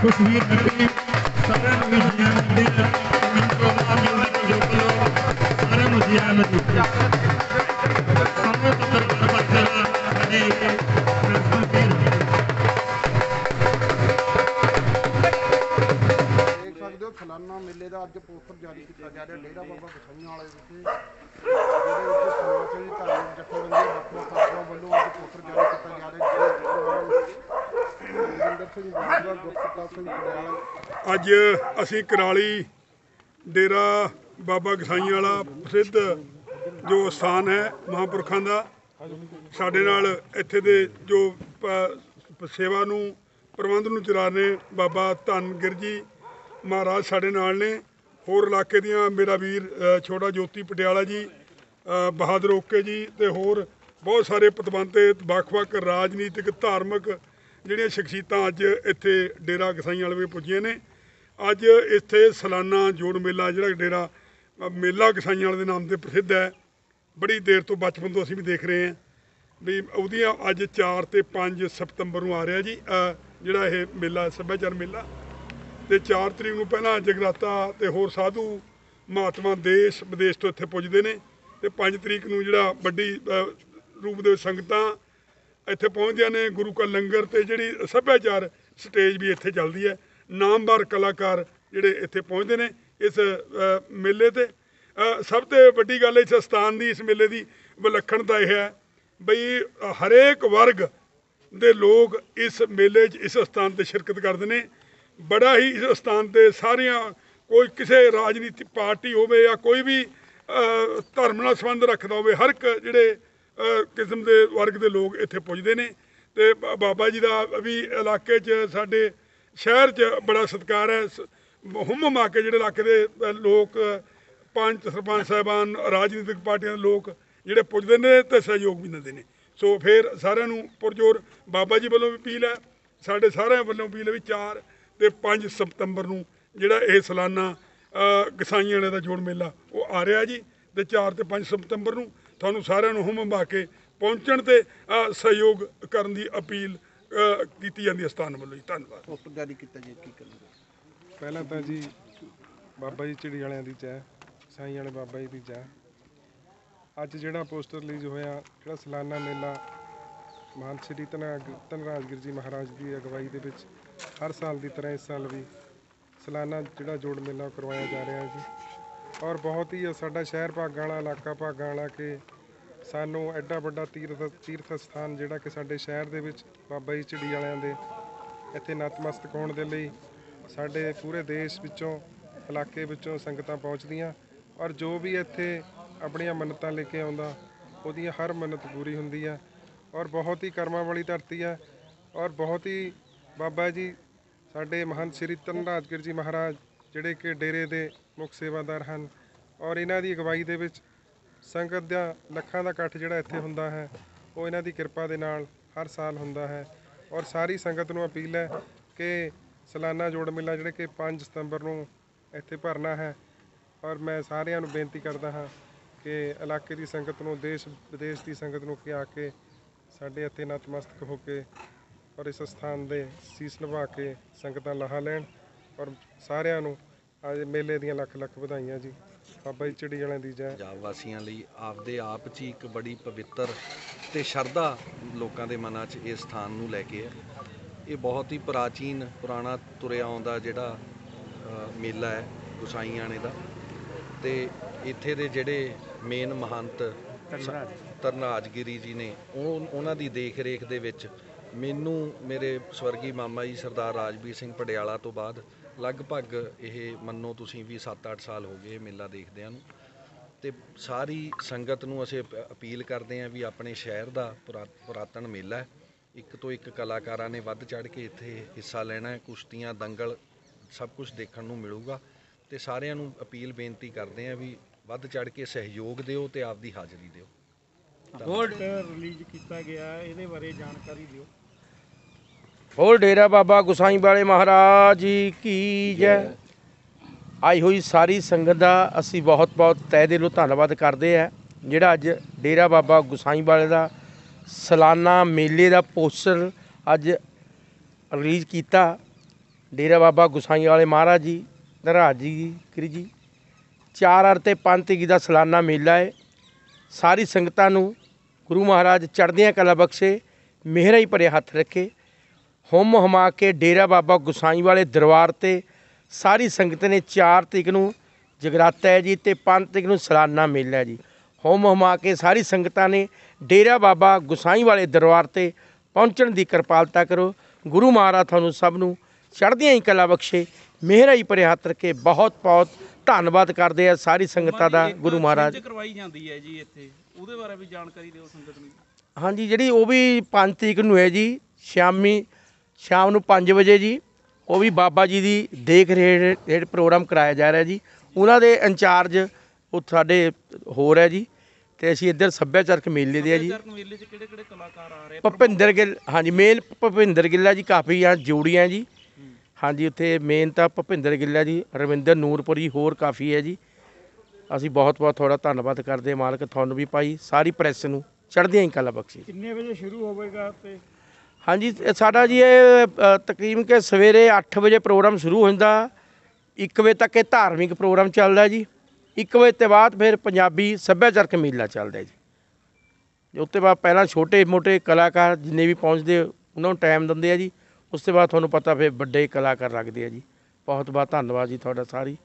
ਖੁਸ਼ਵੀਰ ਨਗਰੀ ਸਾਰਿਆਂ ਨੂੰ ਵੀ ਜੀ ਆਇਆਂ ਮਿਲਦੇ ਆ ਮੈਨੂੰ ਪ੍ਰੋਗਰਾਮ ਮਿਲਦਾ ਜੋ ਕਿ ਸਾਰਿਆਂ ਨੂੰ ਜੀ ਆਇਆਂ ਮਿਲਦੇ ਸਮੇਂ ਤੋਂ ਦਰਬਾਰ ਬੱਚਾ ਅਜੇ ਇੱਕ ਪ੍ਰਿੰਸੀਪਲ ਵੀਰ ਦੇਖ ਸਕਦੇ ਹੋ ਸਾਲਾਨਾ ਮੇਲੇ ਦਾ ਅੱਜ ਪੋਸਟਰ ਜਾਰੀ ਕੀਤਾ ਜਾ ਰਿਹਾ, ਡੇਰਾ ਬਾਬਾ ਗਸਾਈਆਂ ਵਾਲੇ ਵਿਖੇ ਜਿਹਦੇ ਵਿੱਚ ਸਮਾਜ ਸੇਵੀ ਧਾਰਮਿਕ ਜਥੇਬੰਦੀਆਂ ਵੱਖ ਵੱਖ ਪਾਰਟੀਆਂ ਵੱਲੋਂ ਅੱਜ ਪੋਸਟਰ ਜਾਰੀ ਕੀਤਾ ਜਾ ਰਿਹਾ ਜਿਹਦੇ ਜਿੰਦਰ ਸਿੰਘ ਬਾਜਵਾ ਗੁਰਪ੍ਰਤਾਪ ਸਿੰਘ ਪਟਿਆਲਾ ਅੱਜ ਅਸੀਂ ਕਰਾਲੀ ਡੇਰਾ ਬਾਬਾ ਗਸਾਈਆਂ ਵਾਲਾ ਪ੍ਰਸਿੱਧ ਜੋ ਸਥਾਨ ਹੈ ਮਹਾਂਪੁਰਖਾਂ ਦਾ, ਸਾਡੇ ਨਾਲ ਇੱਥੇ ਦੇ ਜੋ ਸੇਵਾ ਨੂੰ, ਪ੍ਰਬੰਧ ਨੂੰ ਚਲਾ ਰਹੇ ਬਾਬਾ ਧੰਨਗਿਰ ਜੀ ਮਹਾਰਾਜ ਸਾਡੇ ਨਾਲ ਨੇ। ਹੋਰ ਇਲਾਕੇ ਦੀਆਂ ਮੇਰਾ ਵੀਰ ਛੋਟਾ ਜੋਤੀ ਪਟਿਆਲਾ ਜੀ ਬਹਾਦਰ ਓਕੇ ਜੀ ਤੇ ਹੋਰ ਬਹੁਤ ਸਾਰੇ ਪਤਵੰਤੇ ਵੱਖ-ਵੱਖ ਰਾਜਨੀਤਿਕ, ਧਾਰਮਿਕ ਜਿਹੜੀਆਂ ਸ਼ਖਸੀਅਤਾਂ ਅੱਜ ਇੱਥੇ ਡੇਰਾ ਗਸਾਈਆਂ ਵਾਲੇ ਵਿੱਚ ਪੁੱਜੀਆਂ ਨੇ। ਅੱਜ ਇੱਥੇ ਸਾਲਾਨਾ ਜੋੜ ਮੇਲਾ, ਜਿਹੜਾ ਡੇਰਾ ਮੇਲਾ ਗਸਾਈਆਂ ਵਾਲੇ ਦੇ ਨਾਮ ਤੇ ਪ੍ਰਸਿੱਧ ਹੈ। ਬੜੀ ਦੇਰ ਤੋਂ ਬਚਪਨ ਤੋਂ ਅਸੀਂ ਵੀ ਦੇਖ ਰਹੇ ਹਾਂ ਵੀ ਉਹਦੀਆਂ ਅੱਜ 4 ਤੇ 5 ਸਤੰਬਰ ਨੂੰ ਆ ਰਿਹਾ ਜੀ ਜਿਹੜਾ ਇਹ ਮੇਲਾ, ਸੱਭਿਆਚਾਰ ਮੇਲਾ। ਤੇ 4 ਤਰੀਕ ਨੂੰ ਪਹਿਲਾਂ ਜਗਰਾਤਾ ਤੇ ਹੋਰ ਸਾਧੂ, ਮਹਾਤਮਾ ਦੇਸ਼, ਵਿਦੇਸ਼ ਤੋਂ ਇੱਥੇ ਪੁੱਜਦੇ ਨੇ। ਤੇ 5 ਤਰੀਕ ਨੂੰ ਜਿਹੜਾ ਵੱਡੀ ਰੂਪ ਦੇ ਸੰਗਤਾਂ ਇੱਥੇ ਪਹੁੰਚਦੀਆਂ ਨੇ ਗੁਰੂ ਕਾ ਲੰਗਰ ਤੇ ਜਿਹੜੀ ਸੱਭਿਆਚਾਰ ਸਟੇਜ ਵੀ ਇੱਥੇ ਚੱਲਦੀ ਹੈ। ਨਾਮਵਰ ਕਲਾਕਾਰ ਜਿਹੜੇ ਇੱਥੇ ਪਹੁੰਚਦੇ ਨੇ ਇਸ ਮੇਲੇ ਤੇ। ਸਭ ਤੋਂ ਵੱਡੀ ਗੱਲ ਇਸ ਸਥਾਨ ਦੀ, ਇਸ ਮੇਲੇ ਦੀ ਵਿਲੱਖਣਤਾ ਇਹ ਹੈ ਬਈ ਹਰੇਕ ਵਰਗ ਦੇ ਲੋਕ ਇਸ ਮੇਲੇ 'ਚ, ਇਸ ਸਥਾਨ ਤੇ ਸ਼ਿਰਕਤ ਕਰਦੇ ਨੇ। ਬੜਾ ਹੀ ਇਸ ਸਥਾਨ ਤੇ ਸਾਰੀਆਂ, ਕੋਈ ਕਿਸੇ ਰਾਜਨੀਤਿਕ ਪਾਰਟੀ ਹੋਵੇ ਜਾਂ ਕੋਈ ਵੀ ਧਰਮ ਨਾਲ ਸੰਬੰਧ ਰੱਖਦਾ ਹੋਵੇ, ਹਰ ਇੱਕ ਜਿਹੜੇ ਕਿਸਮ ਦੇ ਵਰਗ ਦੇ ਲੋਕ ਇੱਥੇ ਪੁੱਜਦੇ ਨੇ ਤੇ ਬ- ਬਾਬਾ ਜੀ ਦਾ ਵੀ ਇਲਾਕੇ 'ਚ ਸਾਡੇ ਸ਼ਹਿਰ 'ਚ ਬੜਾ ਸਤਿਕਾਰ ਹੈ। ਸ- ਹੁੰਮ ਆ ਕੇ ਜਿਹੜੇ ਇਲਾਕੇ ਦੇ ਲੋਕ ਪੰਚ ਸਰਪੰਚ ਸਾਹਿਬਾਨ ਰਾਜਨੀਤਿਕ ਪਾਰਟੀਆਂ ਦੇ ਲੋਕ ਜਿਹੜੇ ਪੁੱਜਦੇ ਨੇ ਤੇ ਸਹਿਯੋਗ ਵੀ ਦਿੰਦੇ ਨੇ। ਸੋ ਫਿਰ ਸਾਰਿਆਂ ਨੂੰ ਪੁਰਜੋਰ ਬਾਬਾ ਜੀ ਵੱਲੋਂ ਵੀ ਅਪੀਲ ਹੈ। ਸਾਡੇ ਸਾਰਿਆਂ ਵੱਲੋਂ ਅਪੀਲ ਹੈ ਵੀ 4 ਤੇ 5 ਸਤੰਬਰ ਨੂੰ ਜਿਹੜਾ ਇਹ ਸਾਲਾਨਾ ਅ, ਗਸਾਈਆਂ ਵਾਲੇ ਦਾ ਜੋੜ ਮੇਲਾ ਉਹ ਆ ਰਿਹਾ ਜੀ ਤੇ 4 ਤੇ 5 ਸਤੰਬਰ ਨੂੰ ਤੁਹਾਨੂੰ ਸਾਰਿਆਂ ਨੂੰ ਹੁਮ ਮਾ ਕੇ ਪਹੁੰਚਣ ਤੇ ਸਹਿਯੋਗ ਕਰਨ ਦੀ ਅਪੀਲ ਕੀਤੀ ਜਾਂਦੀ ਹੈ ਸਥਾਨ ਵੱਲੋਂ ਜੀ। ਧੰਨਵਾਦ। ਪੋਸਟਰ ਜਾਰੀ ਕੀਤਾ ਜੀ ਕੀ ਕਰਨਗੇ ਪਹਿਲਾਂ ਤਾਂ ਜੀ ਬਾਬਾ ਜੀ ਚਿੜੀ ਵਾਲਿਆਂ ਦੀ ਜੈ ਸਾਈਂ ਵਾਲੇ ਬਾਬਾ ਜੀ ਦੀ ਜੈ। ਅੱਜ ਜਿਹੜਾ ਪੋਸਟਰ ਰਿਲੀਜ਼ ਹੋਇਆ ਜਿਹੜਾ ਸਾਲਾਨਾ ਮੇਲਾ ਮਹਾਨ ਸ੍ਰੀ ਧੰਨ- ਧੰਨਰਾਜਗਿਰ ਜੀ ਮਹਾਰਾਜ ਦੀ ਅਗਵਾਈ ਦੇ ਵਿੱਚ ਹਰ ਸਾਲ ਦੀ ਤਰ੍ਹਾਂ ਇਸ ਸਾਲ ਵੀ ਸਾਲਾਨਾ ਜਿਹੜਾ ਜੋੜ ਮੇਲਾ ਉਹ ਕਰਵਾਇਆ ਜਾ ਰਿਹਾ ਹੈ ਜੀ। ਔਰ ਬਹੁਤ ਹੀ ਸਾਡਾ ਸ਼ਹਿਰ ਭਾਗਾਂ ਵਾਲਾ, ਇਲਾਕਾ ਭਾਗਾਂ ਵਾਲਾ ਕਿ ਸਾਨੂੰ ਐਡਾ ਵੱਡਾ ਤੀਰਥ ਤੀਰਥ ਸਥਾਨ ਜਿਹੜਾ ਕਿ ਸਾਡੇ ਸ਼ਹਿਰ ਦੇ ਵਿੱਚ ਬਾਬਾ ਜੀ ਝਿੜੀ ਵਾਲਿਆਂ ਦੇ ਇੱਥੇ ਨਤਮਸਤਕ ਹੋਣ ਦੇ ਲਈ ਸਾਡੇ ਪੂਰੇ ਦੇਸ਼ ਵਿੱਚੋਂ, ਇਲਾਕੇ ਵਿੱਚੋਂ ਸੰਗਤਾਂ ਪਹੁੰਚਦੀਆਂ ਔਰ ਜੋ ਵੀ ਇੱਥੇ ਆਪਣੀਆਂ ਮੰਨਤਾਂ ਲੈ ਕੇ ਆਉਂਦਾ, ਉਹਦੀਆਂ ਹਰ ਮੰਨਤ ਪੂਰੀ ਹੁੰਦੀ ਹੈ ਔਰ ਬਹੁਤ ਹੀ ਕਰਮਾਂ ਵਾਲੀ ਧਰਤੀ ਆ ਔਰ ਬਹੁਤ ਹੀ ਬਾਬਾ ਜੀ, ਸਾਡੇ ਮਹੰਤ ਸ੍ਰੀ ਧੰਨਰਾਜਗਿਰ ਜੀ ਮਹਾਰਾਜ ਜਿਹੜੇ ਕਿ ਡੇਰੇ ਦੇ ਮੁੱਖ ਸੇਵਾਦਾਰ ਹਨ ਔਰ ਇਹਨਾਂ ਦੀ ਅਗਵਾਈ ਦੇ ਵਿੱਚ ਸੰਗਤ ਦਾ ਲੱਖਾਂ ਦਾ ਇਕੱਠ ਜਿਹੜਾ ਇੱਥੇ ਹੁੰਦਾ ਹੈ, ਉਹ ਇਹਨਾਂ ਦੀ ਕਿਰਪਾ ਦੇ ਨਾਲ ਹਰ ਸਾਲ ਹੁੰਦਾ ਹੈ ਔਰ ਸਾਰੀ ਸੰਗਤ ਨੂੰ ਅਪੀਲ ਹੈ ਕਿ ਸਾਲਾਨਾ ਜੋੜ ਮੇਲਾ ਜਿਹੜੇ ਕਿ 5 ਸਤੰਬਰ ਨੂੰ ਇੱਥੇ ਭਰਨਾ ਹੈ ਔਰ ਮੈਂ ਸਾਰਿਆਂ ਨੂੰ ਬੇਨਤੀ ਕਰਦਾ ਹਾਂ ਕਿ ਇਲਾਕੇ ਦੀ ਸੰਗਤ ਨੂੰ, ਦੇਸ਼, ਵਿਦੇਸ਼ ਦੀ ਸੰਗਤ ਨੂੰ ਕਿ ਆ ਕੇ ਸਾਡੇ ਇੱਥੇ ਨਤਮਸਤਕ ਹੋ ਕੇ ਔਰ ਇਸ ਸਥਾਨ ਦੇ ਸੀਸ ਨਿਭਾ ਕੇ ਸੰਗਤਾਂ ਲਾਹਾ ਲੈਣ ਔਰ ਸਾਰਿਆਂ ਨੂੰ ਅੱਜ ਮੇਲੇ ਦੀਆਂ ਲੱਖ ਲੱਖ ਵਧਾਈਆਂ ਜੀ। ਬਾਬਾ ਜੀ ਚਿੜੀ ਵਾਲਿਆਂ ਦੀ ਜੈ। ਪੰਜਾਬ ਵਾਸੀਆਂ ਲਈ ਆਪਦੇ ਆਪ 'ਚ ਹੀ ਇੱਕ ਬੜੀ ਪਵਿੱਤਰ ਤੇ ਸ਼ਰਧਾ ਲੋਕਾਂ ਦੇ ਮਨਾਂ 'ਚ ਇਸ ਸਥਾਨ ਨੂੰ ਲੈ ਕੇ ਹੈ। ਇਹ ਬਹੁਤ ਹੀ ਪ੍ਰਾਚੀਨ ਪੁਰਾਣਾ ਤੁਰਿਆ ਆਉਂਦਾ ਜਿਹੜਾ ਅ, ਮੇਲਾ ਹੈ ਗੁਸਾਈਆਣੇ ਦਾ। ਤੇ ਇੱਥੇ ਦੇ ਜਿਹੜੇ ਮੇਨ ਮਹੰਤ ਤਰਨਾਜਗਿਰੀ ਜੀ ਨੇ ਉਹ ਉਹਨਾਂ ਦੀ ਦੇਖ ਰੇਖ ਦੇ ਵਿੱਚ ਮੈਨੂੰ ਮੇਰੇ ਸਵਰਗੀ ਮਾਮਾ ਜੀ ਸਰਦਾਰ ਰਾਜਵੀਰ ਸਿੰਘ ਪਟਿਆਲਾ ਤੋਂ ਬਾਅਦ ਲਗਭਗ ਇਹ ਮੰਨੋ ਤੁਸੀਂ ਵੀ 7-8 ਸਾਲ ਹੋ ਗਏ ਮੇਲਾ ਦੇਖਦਿਆਂ ਨੂੰ। ਤੇ ਸਾਰੀ ਸੰਗਤ ਨੂੰ ਅਸੀਂ ਅਪ- ਅਪੀਲ ਕਰਦੇ ਹਾਂ ਵੀ ਆਪਣੇ ਸ਼ਹਿਰ ਦਾ ਪੁਰਾ- ਪੁਰਾਤਨ ਮੇਲਾ ਹੈ। ਇੱਕ ਤੋਂ ਇੱਕ ਕਲਾਕਾਰਾਂ ਨੇ ਵੱਧ ਚੜ ਕੇ ਇੱਥੇ ਹਿੱਸਾ ਲੈਣਾ ਹੈ, ਕੁਸ਼ਤੀਆਂ, ਦੰਗਲ, ਸਭ ਕੁਝ ਦੇਖਣ ਨੂੰ ਮਿਲੂਗਾ। ਤੇ ਸਾਰਿਆਂ ਨੂੰ ਅਪੀਲ ਬੇਨਤੀ ਕਰਦੇ ਹਾਂ ਵੀ ਵੱਧ ਚੜ ਕੇ ਸਹਿਯੋਗ ਦਿਓ ਤੇ ਆਪਦੀ ਹਾਜ਼ਰੀ ਦਿਓ। ਗੋਲਡ ਰਿਲੀਜ਼ ਕੀਤਾ ਗਿਆ ਇਹਦੇ ਬਾਰੇ ਜਾਣਕਾਰੀ ਦਿਓ। ਹੋਰ ਡੇਰਾ ਬਾਬਾ ਗੁਸਾਈ ਵਾਲੇ ਮਹਾਰਾਜ ਜੀ ਕੀ ਜੈ। ਆਈ ਹੋਈ ਸਾਰੀ ਸੰਗਤ ਦਾ ਅਸੀਂ ਬਹੁਤ ਬਹੁਤ ਤਹਿ ਦਿਲੋਂ ਧੰਨਵਾਦ ਕਰਦੇ ਆ ਜਿਹੜਾ ਅੱਜ ਡੇਰਾ ਬਾਬਾ ਗੁਸਾਈ ਵਾਲੇ ਦਾ ਸਾਲਾਨਾ ਮੇਲੇ ਦਾ ਪੋਸਟਰ ਅੱਜ ਰਿਲੀਜ਼ ਕੀਤਾ। ਡੇਰਾ ਬਾਬਾ ਗੁਸਾਈ ਵਾਲੇ ਮਹਾਰਾਜ ਜੀ ਨਰਾਜ ਜੀ ਕਰੀ ਜੀ ਚਾਰ ਅਰ ਤੇ ਪੰਜ ਤੀਕੀ ਦਾ ਸਾਲਾਨਾ ਮੇਲਾ ਹੈ। ਸਾਰੀ ਸੰਗਤਾਂ ਨੂੰ ਗੁਰੂ ਮਹਾਰਾਜ ਚੜ੍ਹਦੀਆਂ ਕਲਾ ਬਖਸ਼ੇ ਮਿਹਰਾਂ ਹੀ ਭਰੇ ਹੱਥ ਰੱਖੇ। ਹੁਮ ਹਮਾ ਕੇ ਡੇਰਾ ਬਾਬਾ ਗੁਸਾਈ ਵਾਲੇ ਦਰਬਾਰ ਤੇ ਸਾਰੀ ਸੰਗਤ ਨੇ 4 ਤਰੀਕ ਨੂੰ ਜਗਰਾਤਾ ਹੈ ਜੀ ਤੇ 5 ਤਰੀਕ ਨੂੰ ਸਾਲਾਨਾ ਮੇਲਾ ਹੈ ਜੀ। ਹੁਮ ਹਮਾ ਕੇ ਸਾਰੀ ਸੰਗਤਾਂ ਨੇ ਡੇਰਾ ਬਾਬਾ ਗੁਸਾਈ ਵਾਲੇ ਦਰਬਾਰ ਤੇ ਪਹੁੰਚਣ ਦੀ ਕਿਰਪਾਲਤਾ ਕਰੋ। ਗੁਰੂ ਮਹਾਰਾਜ ਤੁਹਾਨੂੰ ਸਭ ਨੂੰ ਚੜ੍ਹਦੀਆਂ ਹੀ ਕਲਾ ਬਖਸ਼ੇ। ਮਿਹਰਾਂ ਹੀ ਭਰੇ ਹੱਥ ਰੱਖੇ। ਬਹੁਤ ਬਹੁਤ ਧੰਨਵਾਦ ਕਰਦੇ ਆ ਸਾਰੀ ਸੰਗਤਾਂ ਦਾ ਗੁਰੂ ਮਹਾਰਾਜ। ਕਰਵਾਈ ਜਾਂਦੀ ਹੈ ਜੀ ਇੱਥੇ। ਉਹਦੇ ਬਾਰੇ ਵੀ ਜਾਣਕਾਰੀ ਦਿਓ ਸੰਗਤ ਨੂੰ। ਹਾਂਜੀ ਜਿਹੜੀ ਉਹ ਵੀ 5 ਤਰੀਕ ਨੂੰ ਹੈ ਜੀ ਸ਼ਾਮੀ ਸ਼ਾਮ ਨੂੰ 5 ਵਜੇ ਜੀ ਉਹ ਵੀ ਬਾਬਾ ਜੀ ਦੀ ਦੇਖ ਰੇਖ ਹੇਠ ਪ੍ਰੋਗਰਾਮ ਕਰਾਇਆ ਜਾ ਰਿਹਾ ਜੀ। ਉਹਨਾਂ ਦੇ ਇੰਚਾਰਜ ਉਹ ਸਾਡੇ ਹੋਰ ਹੈ ਜੀ ਤੇ ਅਸੀਂ ਇੱਧਰ ਸੱਭਿਆਚਾਰਕ ਮੇਲੇ ਦੇ ਆ ਜੀ। ਸੱਭਿਆਚਾਰਕ ਮੇਲੇ 'ਚ ਕਿਹੜੇ ਕਿਹੜੇ ਕਲਾਕਾਰ ਆ ਰਹੇ ਆ? ਭੁਪਿੰਦਰ ਗਿੱਲ ਹਾਂਜੀ ਮੇਨ ਭੁਪਿੰਦਰ ਗਿੱਲ ਜੀ ਕਾਫੀ ਆ ਜੋੜੀਆਂ ਜੀ। ਹਾਂਜੀ ਉੱਥੇ ਮੇਨ ਤਾਂ ਭੁਪਿੰਦਰ ਗਿੱਲ ਜੀ ਰਵਿੰਦਰ ਨੂਰਪੁਰੀ ਹੋਰ ਕਾਫੀ ਹੈ ਜੀ। ਅਸੀਂ ਬਹੁਤ ਬਹੁਤ ਤੁਹਾਡਾ ਧੰਨਵਾਦ ਕਰਦੇ ਹਾਂ ਮਾਲਕ ਤੁਹਾਨੂੰ ਵੀ ਪਾਈ ਸਾਰੀ ਪ੍ਰੈਸ ਨੂੰ ਚੜ੍ਹਦੀਆਂ ਹੀ ਕਲਾ ਬਖਸ਼ੀ। ਕਿੰਨੇ ਵਜੇ ਸ਼ੁਰੂ ਹੋਵੇਗਾ ਤੇ ਹਾਂਜੀ ਸਾਡਾ ਜੀ ਇਹ ਅ, ਤਕਰੀਬਨ ਕਿ ਸਵੇਰੇ 8 ਵਜੇ ਪ੍ਰੋਗਰਾਮ ਸ਼ੁਰੂ ਹੁੰਦਾ ਜਾਂਦਾ 1 ਵਜੇ ਤੱਕ ਇਹ ਧਾਰਮਿਕ ਪ੍ਰੋਗਰਾਮ ਚੱਲਦਾ ਜੀ 1 ਵਜੇ ਤੋਂ ਬਾਅਦ ਫਿਰ ਪੰਜਾਬੀ ਸੱਭਿਆਚਾਰਕ ਮੇਲਾ ਚੱਲਦਾ ਜੀ। ਉਸ ਤੋਂ ਬਾਅਦ ਪਹਿਲਾਂ ਛੋਟੇ ਮੋਟੇ ਕਲਾਕਾਰ ਜਿੰਨੇ ਵੀ ਪਹੁੰਚਦੇ ਉਹਨਾਂ ਨੂੰ ਟਾਈਮ ਦਿੰਦੇ ਆ ਜੀ ਉਸ ਤੋਂ ਬਾਅਦ ਤੁਹਾਨੂੰ ਪਤਾ ਫਿਰ ਵੱਡੇ ਕਲਾਕਾਰ ਲੱਗਦੇ ਆ ਜੀ। ਬਹੁਤ ਬਹੁਤ ਧੰਨਵਾਦ ਜੀ ਤੁਹਾਡਾ ਸਾਰੀ।